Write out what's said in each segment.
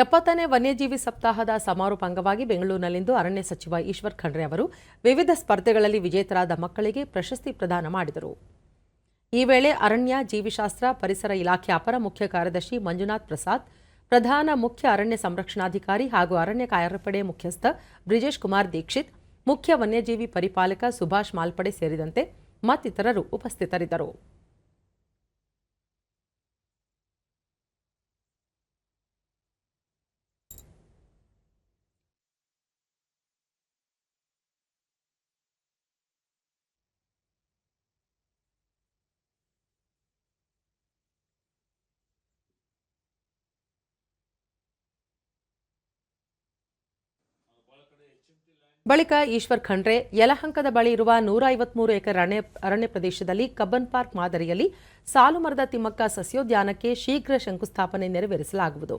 ಎಪ್ಪತ್ತನೇ ವನ್ಯಜೀವಿ ಸಪ್ತಾಹದ ಸಮಾರೋಪ ಅಂಗವಾಗಿ ಬೆಂಗಳೂರಿನಲ್ಲಿಂದು ಅರಣ್ಯ ಸಚಿವ ಈಶ್ವರ್ ಖಂಡ್ರೆ ಅವರು ವಿವಿಧ ಸ್ಪರ್ಧೆಗಳಲ್ಲಿ ವಿಜೇತರಾದ ಮಕ್ಕಳಿಗೆ ಪ್ರಶಸ್ತಿ ಪ್ರದಾನ ಮಾಡಿದರು. ಈ ವೇಳೆ ಅರಣ್ಯ, ಜೀವಿಶಾಸ್ತ್ರ, ಪರಿಸರ ಇಲಾಖೆ ಅಪರ ಮುಖ್ಯ ಕಾರ್ಯದರ್ಶಿ ಮಂಜುನಾಥ್ ಪ್ರಸಾದ್, ಪ್ರಧಾನ ಮುಖ್ಯ ಅರಣ್ಯ ಸಂರಕ್ಷಣಾಧಿಕಾರಿ ಹಾಗೂ ಅರಣ್ಯ ಕಾರ್ಯಪಡೆ ಮುಖ್ಯಸ್ಥ ಬ್ರಿಜೇಶ್ ಕುಮಾರ್ ದೀಕ್ಷಿತ್, ಮುಖ್ಯ ವನ್ಯಜೀವಿ ಪರಿಪಾಲಕ ಸುಭಾಷ್ ಮಾಲ್ಪಡೆ ಸೇರಿದಂತೆ ಮತ್ತಿತರರು ಉಪಸ್ಥಿತರಿದ್ದರು. ಬಳಿಕ ಈಶ್ವರ್ ಖಂಡ್ರೆ, ಯಲಹಂಕದ ಬಳಿ ಇರುವ ನೂರ ಐವತ್ಮೂರು ಎಕರೆ ಅರಣ್ಯ ಅರಣ್ಯ ಪ್ರದೇಶದಲ್ಲಿ ಕಬ್ಬನ್ ಪಾರ್ಕ್ ಮಾದರಿಯಲ್ಲಿ ಸಾಲು ಮರದ ತಿಮ್ಮಕ್ಕ ಸಸ್ಯೋದ್ಯಾನಕ್ಕೆ ಶೀಘ್ರ ಶಂಕುಸ್ಥಾಪನೆ ನೆರವೇರಿಸಲಾಗುವುದು.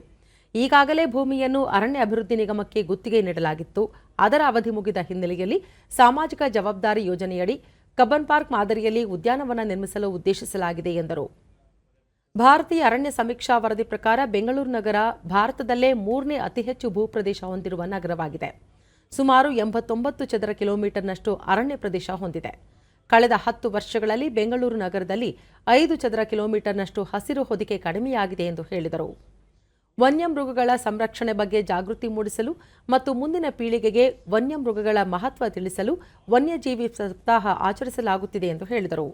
ಈಗಾಗಲೇ ಭೂಮಿಯನ್ನು ಅರಣ್ಯ ಅಭಿವೃದ್ಧಿ ನಿಗಮಕ್ಕೆ ಗುತ್ತಿಗೆ ನೀಡಲಾಗಿತ್ತು. ಅದರ ಅವಧಿ ಮುಗಿದ ಹಿನ್ನೆಲೆಯಲ್ಲಿ ಸಾಮಾಜಿಕ ಜವಾಬ್ದಾರಿ ಯೋಜನೆಯಡಿ ಕಬ್ಬನ್ ಪಾರ್ಕ್ ಮಾದರಿಯಲ್ಲಿ ಉದ್ಯಾನವನ ನಿರ್ಮಿಸಲು ಉದ್ದೇಶಿಸಲಾಗಿದೆ ಎಂದರು. ಭಾರತೀಯ ಅರಣ್ಯ ಸಮೀಕ್ಷಾ ವರದಿ ಪ್ರಕಾರ ಬೆಂಗಳೂರು ನಗರ ಭಾರತದಲ್ಲೇ ಮೂರನೇ ಅತಿ ಹೆಚ್ಚು ಭೂಪ್ರದೇಶ ಹೊಂದಿರುವ ನಗರವಾಗಿದೆ. ಸುಮಾರು ಎಂಬತ್ತೊಂಬತ್ತು ಚದರ ಕಿಲೋಮೀಟರ್ನಷ್ಟು ಅರಣ್ಯ ಪ್ರದೇಶ ಹೊಂದಿದೆ. ಕಳೆದ ಹತ್ತು ವರ್ಷಗಳಲ್ಲಿ ಬೆಂಗಳೂರು ನಗರದಲ್ಲಿ ಐದು ಚದರ ಕಿಲೋಮೀಟರ್ನಷ್ಟು ಹಸಿರು ಹೊದಿಕೆ ಕಡಿಮೆಯಾಗಿದೆ ಎಂದು ಹೇಳಿದರು. ವನ್ಯಮೃಗಗಳ ಸಂರಕ್ಷಣೆ ಬಗ್ಗೆ ಜಾಗೃತಿ ಮೂಡಿಸಲು ಮತ್ತು ಮುಂದಿನ ಪೀಳಿಗೆಗೆ ವನ್ಯಮೃಗಗಳ ಮಹತ್ವ ತಿಳಿಸಲು ವನ್ಯಜೀವಿ ಸಪ್ತಾಹ ಆಚರಿಸಲಾಗುತ್ತಿದೆ ಎಂದು ಹೇಳಿದರು.